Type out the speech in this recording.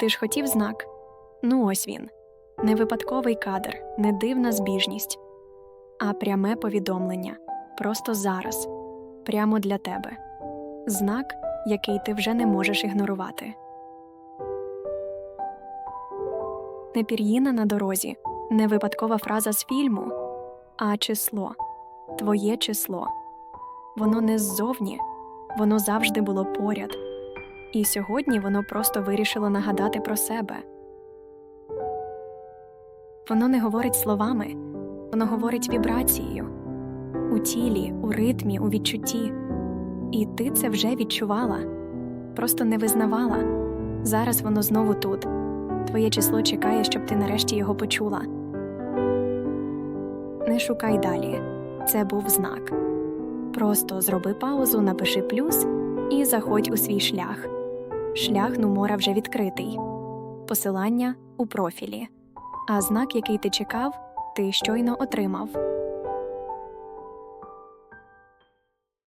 Ти ж хотів знак? Ну ось він. Не випадковий кадр, не дивна збіжність, а пряме повідомлення. Просто зараз, прямо для тебе. Знак, який ти вже не можеш ігнорувати. Не пір'їна на дорозі, не випадкова фраза з фільму, а число, твоє число. Воно не ззовні, воно завжди було поряд. І сьогодні воно просто вирішило нагадати про себе. Воно не говорить словами, воно говорить вібрацією у тілі, у ритмі, у відчутті. І ти це вже відчувала, просто не визнавала. Зараз воно знову тут. Твоє число чекає, щоб ти нарешті його почула. Не шукай далі. Це був знак. Просто зроби паузу, напиши плюс і заходь у свій шлях. Шлях Нумора вже відкритий. Посилання у профілі. А знак, який ти чекав, ти щойно отримав.